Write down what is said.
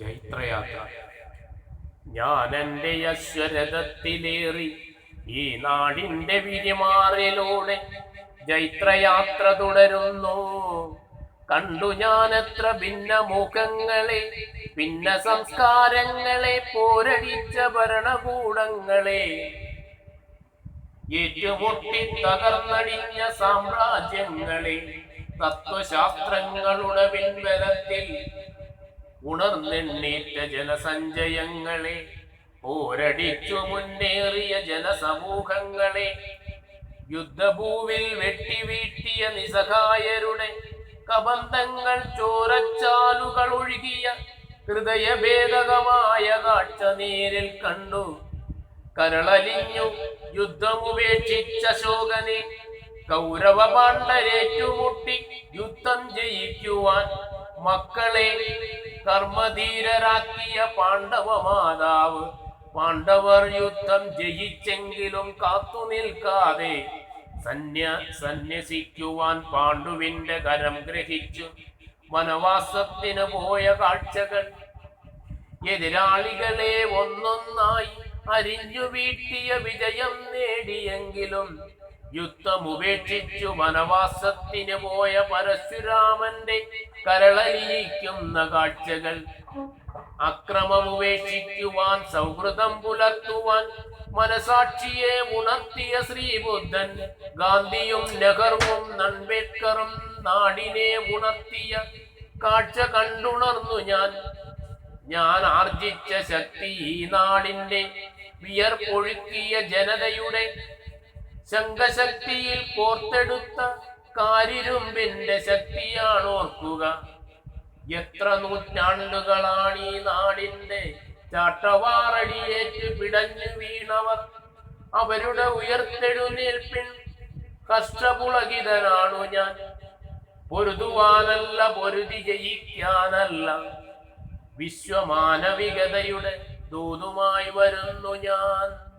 ജൈത്രയാത്ര. ഞാൻ എന്റെ അശ്വരഥത്തിലേറി ഈ നാടിന്റെ വിരിമാറിലൂടെ ജൈത്രയാത്ര തുടരുന്നു. കണ്ടു ഞാൻ എത്ര ഭിന്ന മുഖങ്ങളെ ഭിന്ന സംസ്കാരങ്ങളെ പോരടിച്ച ഭരണകൂടങ്ങളെ. ഏറ്റുമുട്ടി തകർന്നടിഞ്ഞ സാമ്രാജ്യങ്ങളെ തത്വശാസ്ത്രങ്ങളുടെ പിൻബലത്തിൽ ഉണർന്നെണ്ണീറ്റ ജനസഞ്ചയങ്ങളെ പോരടിച്ചു മുന്നേറിയ ജനസമൂഹങ്ങളെ യുദ്ധഭൂവിൽ വെട്ടിവീട്ടിയ നിസഹായരുടെ കബന്ധങ്ങൾ ചോരച്ചാലുകൾ ഒഴുകിയ ഹൃദയഭേദകമായ കാഴ്ച നേരിൽ കണ്ടു. കരളലിഞ്ഞു യുദ്ധമുപേക്ഷിച്ച ശോകനെ കൗരവ പാണ്ഡരേറ്റുമുട്ടി യുദ്ധം ജയിക്കുവാൻ മക്കളെ കർമ്മധീരരാക്കിയ പാണ്ഡവ മാതാവ് പാണ്ഡവർ യുദ്ധം ജയിച്ചെങ്കിലും കാത്തു നിൽക്കാതെ സന്യ സന്യസിക്കുവാൻ പാണ്ഡുവിന്റെ കരം ഗ്രഹിച്ചു. വനവാസത്തിന് പോയ കാഴ്ചകൾ എതിരാളികളെ ഒന്നൊന്നായി അരിഞ്ഞു വീട്ടിയ വിജയം നേടിയെങ്കിലും യുദ്ധമുപേക്ഷിച്ചു വനവാസത്തിന് പോയ പരശുരാമന്റെ കരളലിയിക്കുന്ന കാഴ്ചകൾ. അക്രമമുപേക്ഷിക്കുവാൻ സൗഹൃദം പുലർത്തുവാൻ മനസാക്ഷിയെ ഉണർത്തിയ ശ്രീബുദ്ധൻ ഗാന്ധിയും നെഹ്റുവും അംബേദ്കറും നാടിനെ ഉണർത്തിയ കാഴ്ച കണ്ടുണർന്നു ഞാൻ. ഞാൻ ആർജിച്ച ശക്തി ഈ നാടിന്റെ വിയർപ്പൊഴുക്കിയ ജനതയുടെ ശംഖശക്തിയിൽ കോർത്തെടുത്ത കാരിരുമ്പിന്റെ ശക്തിയാണ് ഓർക്കുക എത്ര നൂറ്റാണ്ടുകളാണ് ഈ നാടിന്റെ ചാട്ടവാറടിയേറ്റ് പിടഞ്ഞു വീണവർ. അവരുടെ ഉയർത്തെഴുന്നേൽപ്പിൻ കഷ്ടപുളകിതനാണു ഞാൻ. പൊരുതുവാനല്ല പൊരുതി ജയിക്കാനല്ല. വിശ്വമാനവികതയുടെ ദൂതുമായി വരുന്നു ഞാൻ.